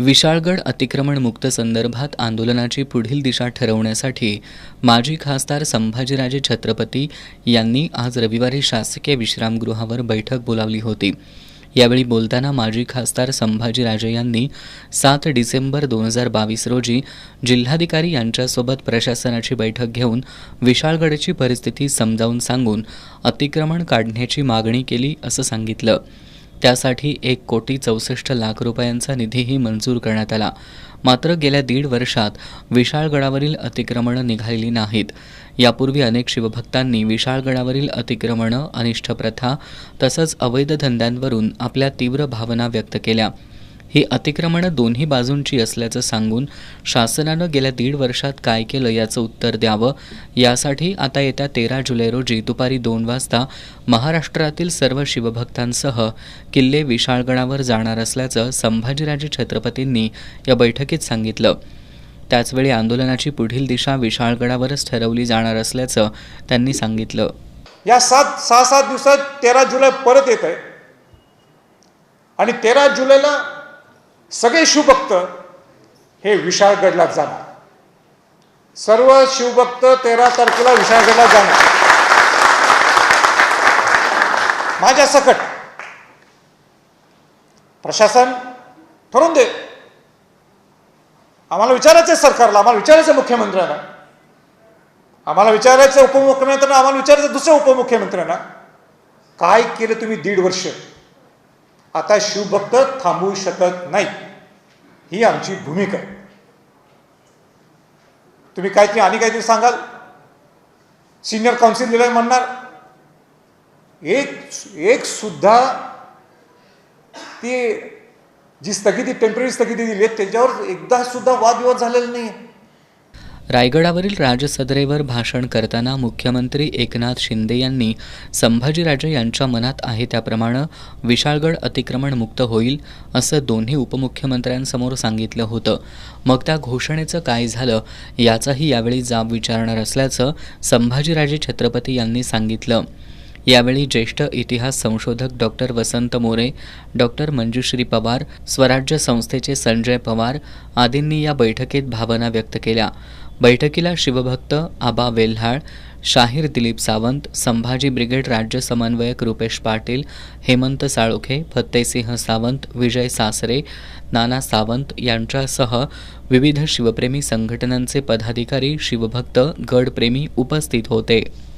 विशाळगड अतिक्रमण मुक्त संदर्भात आंदोलनाची पुढील दिशा ठरवण्यासाठी माजी खासदार संभाजीराजे छत्रपती यांनी आज रविवारी शासकीय विश्रामगृहावर बैठक बोलावली होती. यावेळी बोलताना माजी खासदार संभाजीराजे यांनी सात डिसेंबर दोन हजार बावीस रोजी जिल्हाधिकारी यांच्यासोबत प्रशासनाची बैठक घेऊन विशाळगडची परिस्थिती समजावून सांगून अतिक्रमण काढण्याची मागणी केली असं सांगितलं. त्यासाठी एक कोटी चौसष्ट लाख रुपयांचा निधीही मंजूर करण्यात आला. मात्र गेल्या दीड वर्षात विशाळगडावरील अतिक्रमणं निघालेली नाहीत. यापूर्वी अनेक शिवभक्तांनी विशाळगडावरील अतिक्रमणं अनिष्ट प्रथा तसंच अवैध धंद्यांवरून आपल्या तीव्र भावना व्यक्त केल्या. ही अतिक्रमणं दोन्ही बाजूंची असल्याचं सांगून शासनानं गेल्या दीड वर्षात काय केलं याचं उत्तर द्यावं. यासाठी आता येत्या तेरा जुलै रोजी दुपारी दोन वाजता महाराष्ट्रातील सर्व शिवभक्तांसह किल्ले विशाळगडावर जाणार असल्याचं संभाजीराजे छत्रपतींनी या बैठकीत सांगितलं. त्याचवेळी आंदोलनाची पुढील दिशा विशाळगडावरच ठरवली जाणार असल्याचं त्यांनी सांगितलं. या सात सहा सात दिवसात तेरा जुलै परत येत आहे आणि तेरा जुलैला सगळे शिवभक्त हे विशाळगडला जाणार. सर्व शिवभक्त तेरा तारखेला विशाळगडला जाणार. माझ्या सकट प्रशासन ठरवून दे. आम्हाला विचारायचं आहे सरकारला आम्हाला विचारायचं मुख्यमंत्र्यांना. आम्हाला विचारायचं उपमुख्यमंत्र्यांना आम्हाला विचारायचं दुसऱ्या उपमुख्यमंत्र्यांना. काय केलं तुम्ही दीड वर्ष? आता शिवभक्त थांबवू शकत नाही. ही आमची भूमिका आहे. तुम्ही काहीतरी आणि काहीतरी सांगाल? सिनियर काउन्सिल दिलं म्हणणार? एक एक सुद्धा ती जी स्थगिती टेंपररी स्थगिती दिली आहे त्याच्यावर एकदा सुद्धा वादविवाद झालेला नाही आहे रायगडावरील राजसदरेवर भाषण करताना मुख्यमंत्री एकनाथ शिंदे यांनी संभाजीराजे यांच्या मनात आहे त्याप्रमाणे विशाळगड अतिक्रमण मुक्त होईल असं दोन्ही उपमुख्यमंत्र्यांसमोर सांगितलं होतं. मग त्या घोषणेचं काय झालं याचाही यावेळी जाब विचारणार असल्याचं संभाजीराजे छत्रपती यांनी सांगितलं. यावेळी ज्येष्ठ इतिहास संशोधक डॉक्टर वसंत मोरे डॉक्टर मंजुश्री पवार स्वराज्य संस्थेचे संजय पवार आदींनी या बैठकीत भावना व्यक्त केल्या. बैठकीला शिवभक्त आबा वेल्हाळ शाहीर दिलीप सावंत संभाजी ब्रिगेड राज्य समन्वयक रुपेश पाटील हेमंत साळोखे फत्तेसिंह सावंत विजय सासरे नाना सावंत यांच्यासह विविध शिवप्रेमी संघटनांचे पदाधिकारी शिवभक्त गडप्रेमी उपस्थित होते.